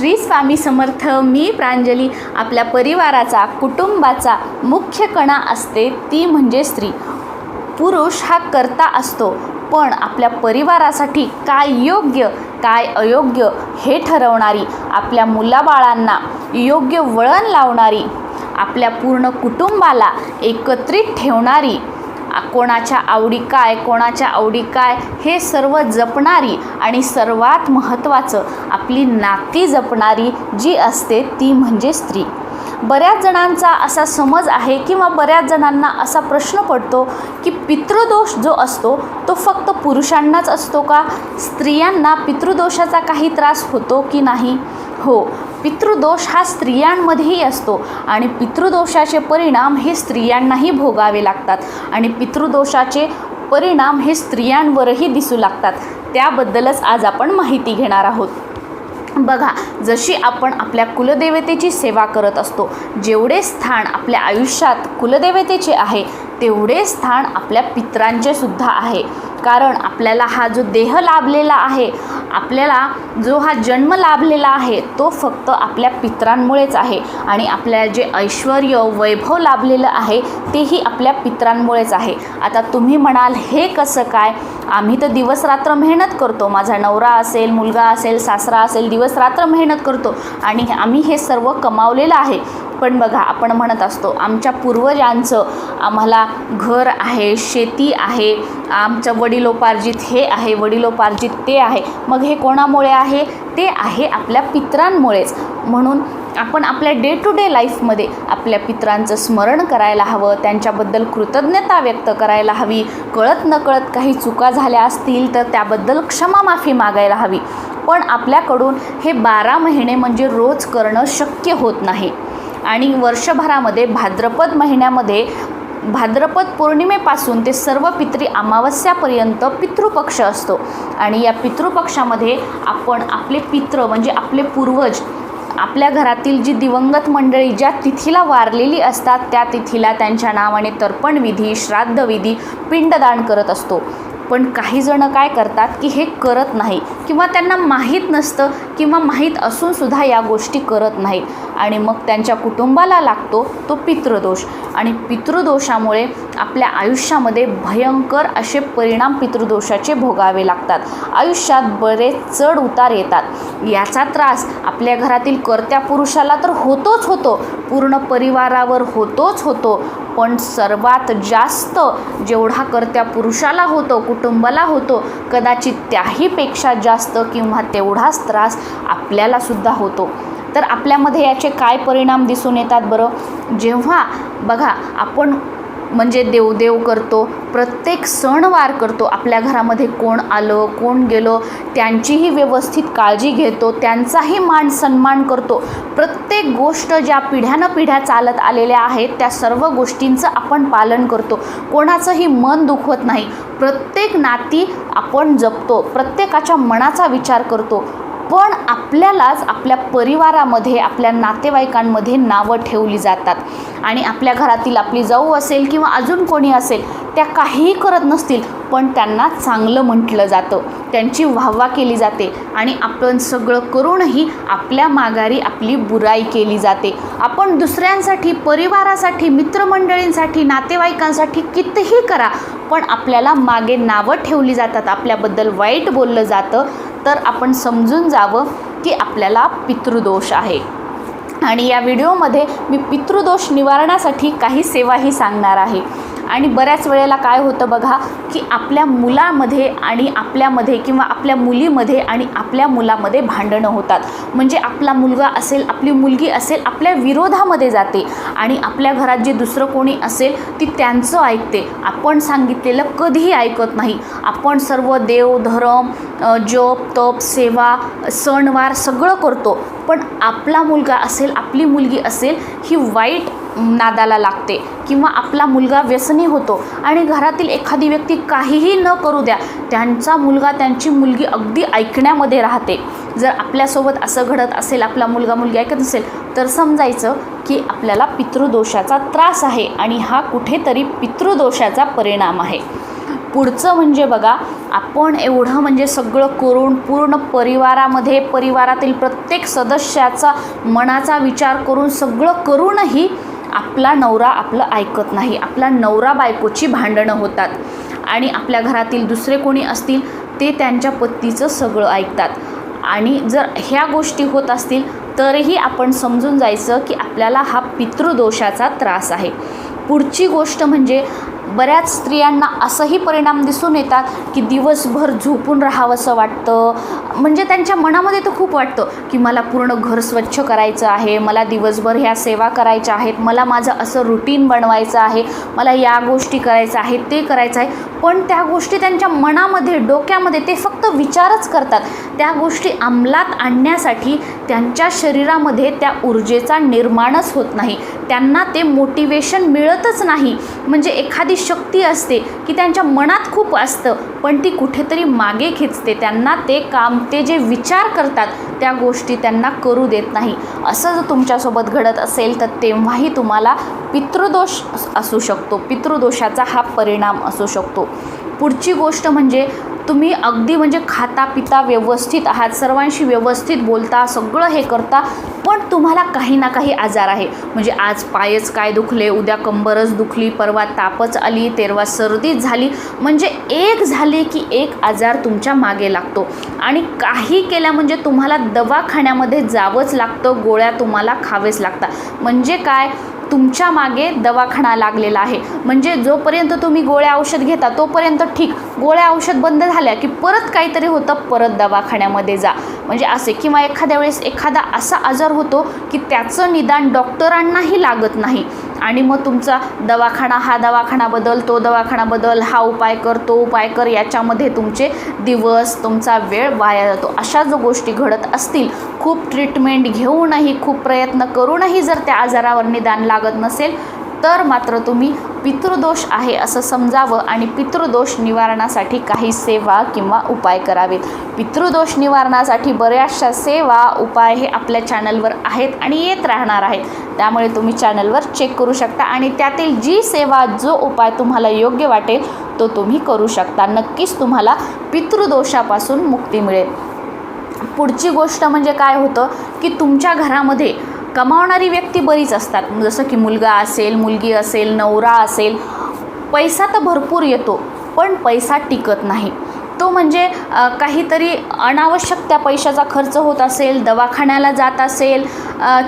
श्री स्वामी समर्थ मी प्रांजली. आपल्या परिवाराचा कुटुंबाचा मुख्य कणा असते ती म्हणजे स्त्री. पुरुष हा करता असतो पण आपल्या परिवारासाठी काय योग्य काय अयोग्य हे ठरवणारी आपल्या मुलाबाळांना योग्य वळण लावणारी आपल्या पूर्ण कुटुंबाला एकत्रित ठेवणारी कोणाच्या आवडी काय कोणाच्या आवडी काय हे सर्व जपणारी आणि सर्वात महत्त्वाचं आपली नाती जपणारी जी असते ती म्हणजे स्त्री. बऱ्याच जणांचा असा समज आहे किंवा बऱ्याच जणांना असा प्रश्न पडतो की पितृदोष जो असतो तो फक्त पुरुषांनाच असतो का? स्त्रियांना पितृदोषाचा काही त्रास होतो की नाही? हो पितृदोष हा स्त्रियांमध्येही असतो आणि पितृदोषाचे परिणाम हे स्त्रियांनाही भोगावे लागतात आणि पितृदोषाचे परिणाम हे स्त्रियांवरही दिसू लागतात. त्याबद्दलच आज आपण माहिती घेणार आहोत. बघा जशी आपण आपल्या कुलदेवतेची सेवा करत असतो जेवढे स्थान आपल्या आयुष्यात कुलदेवतेचे आहे तेवढे स्थान आपल्या पित्रांचे सुद्धा आहे. कारण आपल्याला हा जो देह लाभलेला आहे आपल्याला जो हा जन्म लाभलेला आहे तो फक्त आपल्या पित्रांमुळेच आहे. आणि आपल्याला जे ऐश्वर वैभव लाभलेलं आहे तेही आपल्या पित्रांमुळेच आहे. आता तुम्ही म्हणाल हे कसं काय? आम्ही तर दिवसरात्र मेहनत करतो. माझा नवरा असेल मुलगा असेल सासरा असेल दिवसरात्र मेहनत करतो. आणि आम्ही हे सर्व कमावलेलं आहे. पण बघा आपण म्हणत असतो आमच्या पूर्वजांचं आम्हाला घर आहे शेती आहे आमचं वडिलोपार्जित हे आहे वडिलोपार्जित ते आहे. मग हे कोणामुळे आहे? ते आहे आपल्या पित्रांमुळेच. म्हणून आपण आपल्या डे टू डे लाईफमध्ये आपल्या पित्रांचं स्मरण करायला हवं त्यांच्याबद्दल कृतज्ञता व्यक्त करायला हवी. कळत नकळत काही चुका झाल्या असतील तर त्याबद्दल क्षमामाफी मागायला हवी. पण आपल्याकडून हे बारा महिने म्हणजे रोज करणं शक्य होत नाही. आणि वर्षभरामध्ये भाद्रपद महिन्यामध्ये भाद्रपद पौर्णिमेपासून ते सर्व पितरी अमावस्यापर्यंत पितृपक्ष असतो. आणि या पितृपक्षामध्ये आपण आपले पित्र म्हणजे आपले पूर्वज आपल्या घरातील जी दिवंगत मंडळी ज्या तिथीला वारलेली असतात त्या तिथीला त्यांच्या नावाने तर्पणविधी श्राद्धविधी पिंडदान करत असतो. पण काही जणं काय करतात की हे करत नाही किंवा त्यांना माहीत नसतं किंवा माहीत असूनसुद्धा या गोष्टी करत नाहीत. आणि मग त्यांच्या कुटुंबाला लागतो तो पितृदोष. आणि पितृदोषामुळे आपल्या आयुष्यामध्ये भयंकर असे परिणाम पितृदोषाचे भोगावे लागतात. आयुष्यात बरेच चढ उतार येतात. याचा त्रास आपल्या घरातील कर्त्या पुरुषाला तर होतोच होतो. पूर्ण परिवारावर होतोच होतो. पण सर्वात जास्त जेवढा कर्त्या पुरुषाला होतो कुटुंबाला होतो कदाचित त्याहीपेक्षा जास्त किंवा तेवढाच त्रास आपल्यालासुद्धा होतो. तर आपल्यामध्ये याचे काय परिणाम दिसून येतात बरं? जेव्हा बघा आपण म्हणजे देवदेव करतो प्रत्येक सणवार करतो आपल्या घरामध्ये कोण आलं कोण गेलो त्यांचीही व्यवस्थित काळजी घेतो त्यांचाही मान सन्मान करतो. प्रत्येक गोष्ट ज्या पिढ्यानं पिढ्या चालत आलेल्या आहेत त्या सर्व गोष्टींचं आपण पालन करतो. कोणाचंही मन दुखवत नाही. प्रत्येक नाती आपण जपतो. प्रत्येकाच्या मनाचा विचार करतो. पण आपल्यालाच आपल्या परिवारामध्ये आपल्या नातेवाईकांमध्ये नावं ठेवली जातात. आणि आपल्या घरातील आपली जाऊ असेल किंवा अजून कोणी असेल त्या काहीही करत नसतील पण त्यांना चांगलं म्हटलं जातं. त्यांची वाहवा केली जाते आणि आपण सगळं करूनही आपल्या माघारी आपली बुराई केली जाते. आपण दुसऱ्यांसाठी परिवारासाठी मित्रमंडळींसाठी नातेवाईकांसाठी कितीही करा पण आपल्याला मागे नावं ठेवली जातात. आपल्याबद्दल वाईट बोललं जातं. तर आपण समजून जावं की आपल्याला पितृदोष आहे. आणि या व्हिडिओमध्ये मी पितृदोष निवारणासाठी काही सेवाही सांगणार आहे. आणि बऱ्याच वेळेला काय होतं बघा की आपल्या मुलामध्ये आणि आपल्यामध्ये किंवा आपल्या मुलीमध्ये आणि आपल्या मुलामध्ये भांडणं होतात. म्हणजे आपला मुलगा असेल आपली मुलगी असेल आपल्या विरोधामध्ये जाते आणि आपल्या घरात जे दुसरं कोणी असेल ती त्यांचं ऐकते. आपण सांगितलेलं कधीही ऐकत नाही. आपण सर्व देव धर्म जप तप सेवा सणवार सगळं करतो. पण आपला मुलगा असेल आपली मुलगी असेल ही वाईट नादाला लागते किंवा आपला मुलगा व्यसनी होतो आणि घरातील एखादी व्यक्ती काहीही न करू द्या त्यांचा मुलगा त्यांची मुलगी अगदी ऐकण्यामध्ये राहते. जर आपल्यासोबत असं घडत असेल आपला मुलगा मुलगी ऐकत असेल तर समजायचं की आपल्याला पितृदोषाचा त्रास आहे आणि हा कुठेतरी पितृदोषाचा परिणाम आहे. पुढचं म्हणजे बघा आपण एवढं म्हणजे सगळं करून पूर्ण परिवारामध्ये परिवारातील प्रत्येक सदस्याचा मनाचा विचार करून सगळं करूनही आपला नवरा आपलं ऐकत नाही. आपला नवरा बायकोची भांडणं होतात. आणि आपल्या घरातील दुसरे कोणी असतील ते त्यांच्या पत्नीचं सगळं ऐकतात. आणि जर ह्या गोष्टी होत असतील तरीही आपण समजून जायचं की आपल्याला हा पितृदोषाचा त्रास आहे. पुढची गोष्ट म्हणजे बऱ्याच स्त्रियांना असंही परिणाम दिसून येतात की दिवसभर झोपून राहावंसं वाटतं. म्हणजे त्यांच्या मनामध्ये तर खूप वाटतं की मला पूर्ण घर स्वच्छ करायचं आहे मला दिवसभर ह्या सेवा करायच्या आहेत मला माझं असं रुटीन बनवायचं आहे मला या गोष्टी करायचं आहे ते करायचं आहे. पण त्या गोष्टी त्यांच्या मनामध्ये डोक्यामध्ये ते फक्त विचारच करतात. त्या गोष्टी अंमलात आणण्यासाठी त्यांच्या शरीरामध्ये त्या ऊर्जेचा निर्माणच होत नाही. त्यांना ते मोटिवेशन मिळतच नाही. म्हणजे एखादी शक्ती असते की त्यांच्या मनात खूप असतं पण ती कुठेतरी मागे खेचते. त्यांना ते काम ते जे विचार करतात त्या गोष्टी त्यांना करू देत नाही. असं जर तुमच्यासोबत घडत असेल तर तेव्हाही तुम्हाला पितृदोष असू शकतो. पितृदोषाचा हा परिणाम असू शकतो. पुढची गोष्ट म्हणजे तुम्ही अगदी म्हणजे खाता पिता व्यवस्थित आहात सर्वांशी व्यवस्थित बोलता सगळं हे करता पण तुम्हाला काही ना काही आजार आहे. म्हणजे आज पायच काय दुखले उद्या कंबरच दुखली परवा तापच आली तेरवा सर्दीच झाली. म्हणजे एक झाले की एक आजार तुमच्या मागे लागतो. आणि काही केल्या म्हणजे तुम्हाला दवाखान्यामध्ये जावंच लागतं गोळ्या तुम्हाला खावेच लागतात. म्हणजे काय? तुमच्या मागे दवाखाना लागलेला आहे. म्हणजे जोपर्यंत तुम्ही गोळ्या औषध घेता तोपर्यंत ठीक. गोळ्या औषध बंद झाल्या की परत काहीतरी होतं परत दवाखान्यामध्ये जा. म्हणजे असे किंवा एखाद्या वेळेस एखादा असा आजार होतो की त्याचं निदान डॉक्टरांनाही लागत नाही. आणि मग तुमचा दवाखाना हा दवाखाना बदल तो दवाखाना बदल हा उपाय कर तो उपाय कर याच्यामध्ये तुमचे दिवस तुमचा वेळ वाया जातो. अशा जो गोष्टी घडत असतील खूप ट्रीटमेंट घेऊनही खूप प्रयत्न करूनही जर त्या आजारावर निदान लागत नसेल तर मात्र तुम्ही पितृदोष आहे असं समजावं आणि पितृदोष निवारणासाठी काही सेवा किंवा उपाय करावेत. पितृदोष निवारणासाठी बऱ्याचशा सेवा उपाय हे आपल्या चॅनलवर आहेत आणि येत राहणार आहेत. त्यामुळे तुम्ही चॅनलवर चेक करू शकता आणि त्यातील जी सेवा जो उपाय तुम्हाला योग्य वाटेल तो तुम्ही करू शकता. नक्कीच तुम्हाला पितृदोषापासून मुक्ती मिळेल. पुढची गोष्ट म्हणजे काय होतं की तुमच्या घरामध्ये कमावणारी व्यक्ती बरीच असतात. जसं की मुलगा असेल मुलगी असेल नवरा असेल पैसा तर भरपूर येतो पण पैसा टिकत नाही. तो म्हणजे काहीतरी अनावश्यक त्या पैशाचा खर्च होत असेल दवाखान्याला जात असेल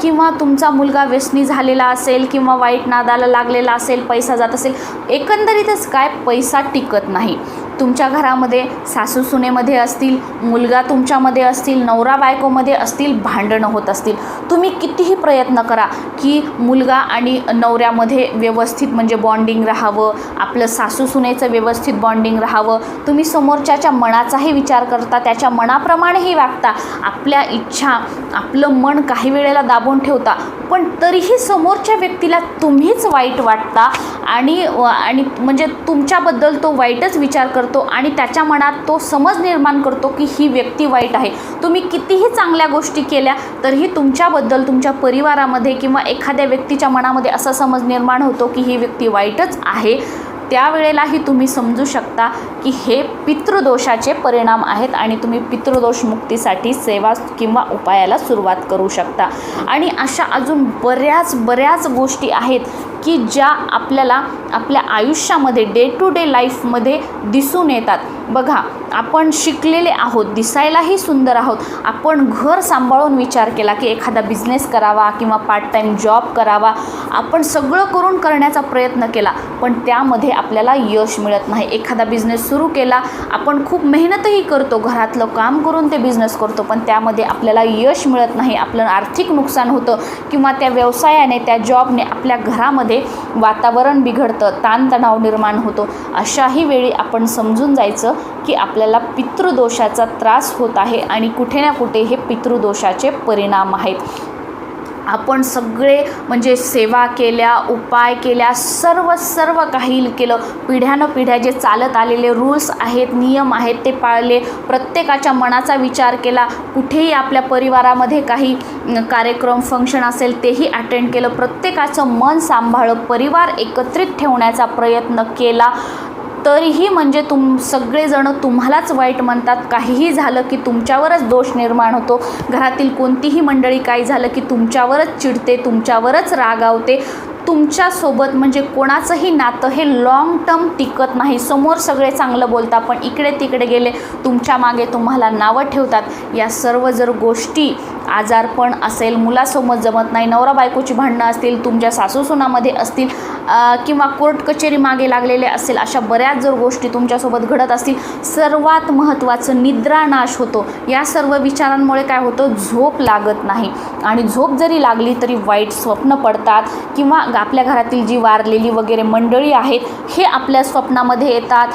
किंवा तुमचा मुलगा व्यसनी झालेला असेल किंवा वाईट नादाला लागलेला असेल पैसा जात असेल एकंदरीतच काय? पैसा टिकत नाही. तुमच्या घरामध्ये सासू सुनेमध्ये असतील मुलगा तुमच्यामध्ये असतील नवरा बायकोमध्ये असतील भांडणं होत असतील. तुम्ही कितीही प्रयत्न करा की मुलगा आणि नवऱ्यामध्ये व्यवस्थित म्हणजे बॉन्डिंग राहावं आपलं सासू सुनेचं व्यवस्थित बॉन्डिंग राहावं. तुम्ही समोरच्याच्या मनाचाही विचार करता त्याच्या मनाप्रमाणेही वागता. आपल्या इच्छा आपलं मन काही वेळेला दाबून ठेवता पण तरीही समोरच्या व्यक्तीला तुम्हीच वाईट वाटता आणि आणि म्हणजे तुमच्याबद्दल तो वाईटच विचार करता. आणि त्याच्या मनात तो समज निर्माण करतो की ही व्यक्ती वाईट आहे. तुम्ही कितीही चांगल्या गोष्टी केल्या तरीही तुमच्याबद्दल तुमच्या परिवारामध्ये किंवा एखाद्या व्यक्तीच्या मनामध्ये असा समज निर्माण होतो की ही व्यक्ती वाईटच आहे. त्यावेळेलाही तुम्ही समजू शकता की हे पितृदोषाचे परिणाम आहेत आणि तुम्ही पितृदोष मुक्तीसाठी सेवा किंवा उपायाला सुरुवात करू शकता. आणि अशा अजून बऱ्याच बऱ्याच गोष्टी आहेत की ज्या आपल्याला आपल्या आयुष्यामध्ये डे टू डे लाईफमध्ये दिसून येतात. बघा आपण शिकलेले आहोत दिसायलाही सुंदर आहोत. आपण घर सांभाळून विचार केला की एखादा बिझनेस करावा किंवा पार्ट टाईम जॉब करावा. आपण सगळं करून करण्याचा प्रयत्न केला पण त्यामध्ये आपल्याला यश मिळत नाही. एखादा बिझनेस सुरू केला आपण खूप मेहनतही करतो घरातलं काम करून ते बिझनेस करतो पण त्यामध्ये आपल्याला यश मिळत नाही आपलं आर्थिक नुकसान होतं किंवा त्या व्यवसायाने त्या जॉबने आपल्या घरामध्ये वातावरण बिघडतं ताणतणाव निर्माण होतो. अशाही वेळी आपण समजून जायचं की आपल्याला पितृदोषाचा त्रास होत आहे आणि कुठे ना कुठे हे पितृदोषाचे परिणाम आहेत. आपण सगळे म्हणजे सेवा केल्या उपाय केल्या सर्व सर्व काही केलं. पिढ्यानं पिढ्या जे चालत आलेले रूल्स आहेत नियम आहेत ते पाळले. प्रत्येकाच्या मनाचा विचार केला. कुठेही आपल्या परिवारामध्ये काही कार्यक्रम फंक्शन असेल तेही अटेंड केलं. प्रत्येकाचं मन सांभाळलं. परिवार एकत्रित ठेवण्याचा प्रयत्न केला. तरीही म्हणजे तुम सगळेजणं तुम्हालाच वाईट म्हणतात. काहीही झालं की तुमच्यावरच दोष निर्माण होतो. घरातील कोणतीही मंडळी काही झालं की तुमच्यावरच चिडते तुमच्यावरच रागावते तुमच्यासोबत म्हणजे कोणाचंही नातं हे लाँग टर्म टिकत नाही. समोर सगळे चांगलं बोलतात पण इकडे तिकडे गेले तुमच्या मागे तुम्हाला नावं ठेवतात. या सर्व जर गोष्टी आजारपण असेल मुलासोबत जमत नाही नवरा बायकोची भांडणं असतील तुमच्या सासूसुनामध्ये असतील किंवा कोर्ट कचेरी मागे लागलेले असेल अशा बऱ्याच जर गोष्टी तुमच्यासोबत घडत असतील सर्वात महत्त्वाचं निद्रानाश होतो. या सर्व विचारांमुळे काय होतं? झोप लागत नाही. आणि झोप जरी लागली तरी वाईट स्वप्न पडतात किंवा आपल्या घरातील जी वारलेली वगैरे मंडळी आहेत हे आपल्या स्वप्नामध्ये येतात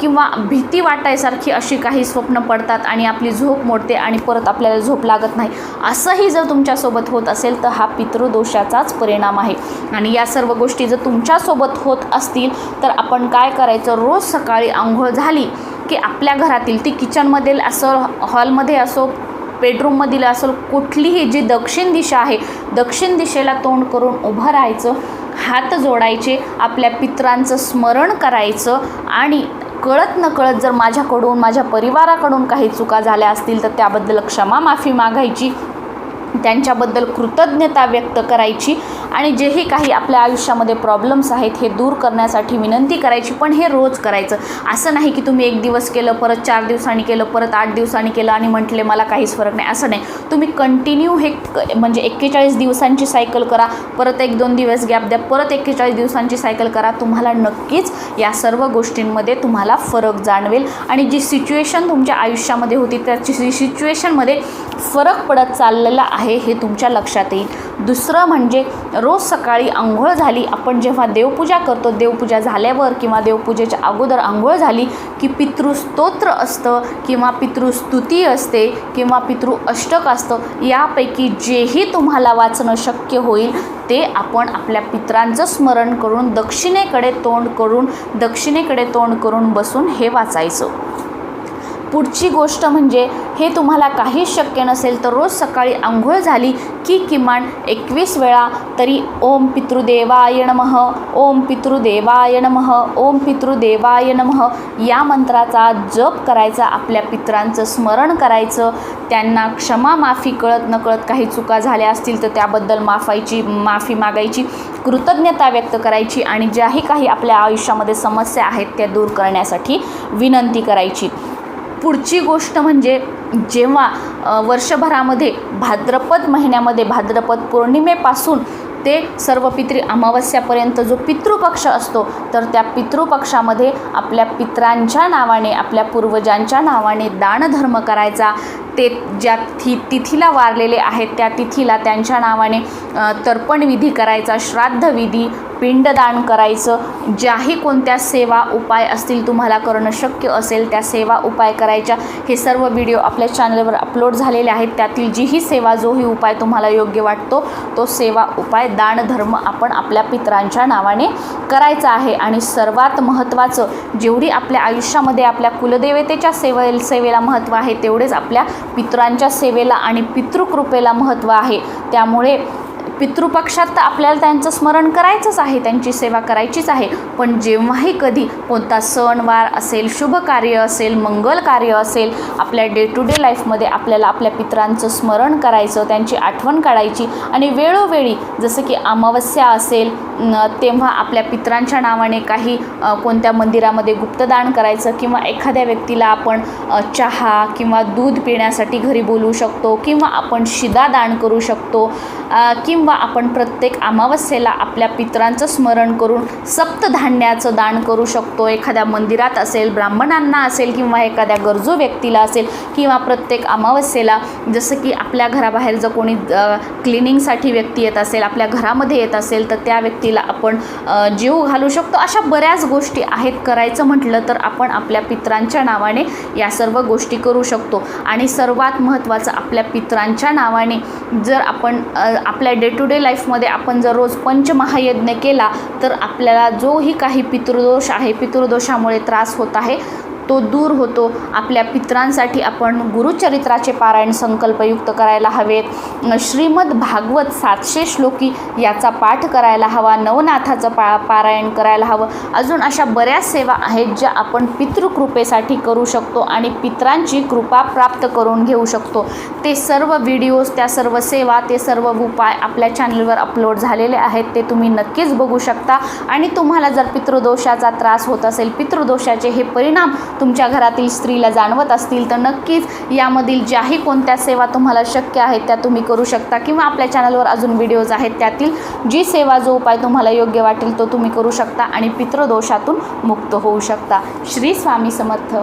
किंवा भीती वाटायसारखी अशी काही स्वप्न पडतात आणि आपली झोप मोडते आणि परत आपल्याला झोप लागत नाही. असंही जर तुमच्यासोबत होत असेल तर हा पितृदोषाचाच परिणाम आहे. आणि या सर्व गोष्टी जर तुमच्यासोबत होत असतील तर आपण काय करायचं? रोज सकाळी आंघोळ झाली की आपल्या घरातील ती किचनमध्ये असो हॉलमध्ये असो बेडरूममधील असेल कुठलीही जी दक्षिण दिशा आहे दक्षिण दिशेला तोंड करून उभं राहायचं हात जोडायचे आपल्या पित्रांचं स्मरण करायचं आणि कळत न कळत जर माझ्याकडून माझ्या परिवाराकडून काही चुका झाल्या असतील तर त्याबद्दल क्षमा माफी मागायची त्यांच्याबद्दल कृतज्ञता व्यक्त करायची आणि जेही काही आपल्या आयुष्यामध्ये प्रॉब्लेम्स आहेत हे दूर करण्यासाठी विनंती करायची पण हे रोज करायचं. असं नाही की तुम्ही एक दिवस केलं परत चार दिवसांनी केलं परत आठ दिवसांनी केलं आणि म्हटले मला काहीच फरक नाही. असं नाही. तुम्ही कंटिन्यू हे क- म्हणजे एक्केचाळीस दिवसांची सायकल करा. परत एक दोन दिवस गॅप द्या. परत एक्केचाळीस दिवसांची सायकल करा. तुम्हाला नक्कीच या सर्व गोष्टींमध्ये तुम्हाला फरक जाणवेल. आणि जी सिच्युएशन तुमच्या आयुष्यामध्ये होती त्या सिच्युएशनमध्ये फरक पडत चाललेला आहे हे तुमच्या लक्षात येईल. दुसरं म्हणजे रोज सकाळी आंघोळ झाली आपण जेव्हा देवपूजा करतो देवपूजा झाल्यावर किंवा देवपूजेच्या अगोदर आंघोळ झाली की पितृस्तोत्र असतं किंवा पितृस्तुती असते किंवा पितृ अष्टक असतं यापैकी जेही तुम्हाला वाचणं शक्य होईल ते आपण आपल्या पित्रांचं स्मरण करून दक्षिणेकडे तोंड करून दक्षिणेकडे तोंड करून बसून हे वाचायचं. पुढची गोष्ट म्हणजे हे तुम्हाला काहीच शक्य नसेल तर रोज सकाळी आंघोळ झाली की किमान एकवीस वेळा तरी ओम पितृदेवाय नमः ओम पितृदेवाय नमः ओम पितृदेवाय नमः या मंत्राचा जप करायचा आपल्या पित्रांचं स्मरण करायचं. त्यांना क्षमा माफी कळत नकळत काही चुका झाल्या असतील तर त्याबद्दल माफायची माफी मागायची कृतज्ञता व्यक्त करायची आणि ज्याही काही आपल्या आयुष्यामध्ये समस्या आहेत त्या दूर करण्यासाठी विनंती करायची. पुढची गोष्ट म्हणजे जेव्हा वर्षभरामध्ये भाद्रपद महिन्यामध्ये भाद्रपद पौर्णिमेपासून ते सर्व पितृ अमावस्यापर्यंत जो पितृपक्ष असतो तर त्या पितृपक्षामध्ये आपल्या पित्रांच्या नावाने आपल्या पूर्वजांच्या नावाने दानधर्म करायचा. ते ज्या थि तिथीला वारलेले आहेत त्या तिथीला त्यांच्या नावाने तर्पणविधी करायचा श्राद्धविधी पिंडदान करायचं. ज्याही कोणत्या सेवा उपाय असतील तुम्हाला करणं शक्य असेल त्या सेवा उपाय करायच्या. हे सर्व व्हिडिओ आपल्या चॅनलवर अपलोड झालेले आहेत. त्यातील जीही सेवा जोही उपाय तुम्हाला योग्य वाटतो तो सेवा उपाय दानधर्म आपण आपल्या पित्रांच्या नावाने करायचा आहे. आणि सर्वात महत्त्वाचं जेवढी आपल्या आयुष्यामध्ये आपल्या कुलदेवतेच्या सेवे सेवेला महत्त्व आहे तेवढेच आपल्या पित्रांच्या सेवेला आणि पितृकृपेला महत्त्व आहे. त्यामुळे पितृपक्षात तर आपल्याला त्यांचं स्मरण करायचंच आहे त्यांची सेवा करायचीच आहे. पण जेव्हाही कधी कोणता सणवार असेल शुभ कार्य असेल मंगल कार्य असेल आपल्या डे टू डे लाईफमध्ये आपल्याला आपल्या पित्रांचं स्मरण करायचं त्यांची आठवण काढायची आणि वेळोवेळी जसं की अमावस्या असेल तेव्हा आपल्या पित्रांच्या नावाने काही कोणत्या मंदिरामध्ये गुप्तदान करायचं किंवा एखाद्या व्यक्तीला आपण चहा किंवा दूध पिण्यासाठी घरी बोलवू शकतो किंवा आपण शिदा दान करू शकतो किंवा आपण प्रत्येक अमावस्येला आपल्या पित्रांचं स्मरण करून सप्तधान्याचं दान करू शकतो. एखाद्या मंदिरात असेल ब्राह्मणांना असेल किंवा एखाद्या गरजू व्यक्तीला असेल किंवा प्रत्येक अमावस्येला जसं की आपल्या घराबाहेर जर कोणी क्लिनिंगसाठी व्यक्ती येत असेल आपल्या घरामध्ये येत असेल तर त्या व्यक्ती व्यक्तीला आपण जीव घालू शकतो. अशा बऱ्याच गोष्टी आहेत. करायचं म्हटलं तर आपण आपल्या पित्रांच्या नावाने या सर्व गोष्टी करू शकतो. आणि सर्वात महत्त्वाचं आपल्या पित्रांच्या नावाने जर आपण आपल्या डे टू डे लाईफमध्ये आपण जर रोज पंचमहायज्ञ केला तर आपल्याला जोही काही पितृदोष आहे पितृदोषामुळे त्रास होत आहे. तो दूर होतो. आपल्या पित्रांसाठी आपण गुरुचरित्राचे पारायण संकल्पयुक्त करायला हवेत. श्रीमद भागवत सातशे श्लोकी याचा पाठ करायला हवा. नवनाथाचं पा पारायण करायला हवं. अजून अशा बऱ्याच सेवा आहेत ज्या आपण पितृकृपेसाठी करू शकतो आणि पित्रांची कृपा प्राप्त करून घेऊ शकतो. ते सर्व व्हिडिओज त्या सर्व सेवा ते सर्व उपाय आपल्या चॅनलवर अपलोड झालेले आहेत. ते तुम्ही नक्कीच बघू शकता. आणि तुम्हाला जर पितृदोषाचा त्रास होत असेल पितृदोषाचे हे परिणाम तुमच्या घरातील स्त्रीला जाणवत असतील तर नक्कीच यामधील ज्याही कोणत्या सेवा तुम्हाला शक्य आहेत त्या तुम्ही करू शकता. किंवा आपल्या चॅनलवर अजून व्हिडिओज आहेत त्यातील जी सेवा जो उपाय तुम्हाला योग्य वाटेल तो तुम्ही करू शकता आणि पितृदोषातून मुक्त होऊ शकता. श्री स्वामी समर्थ.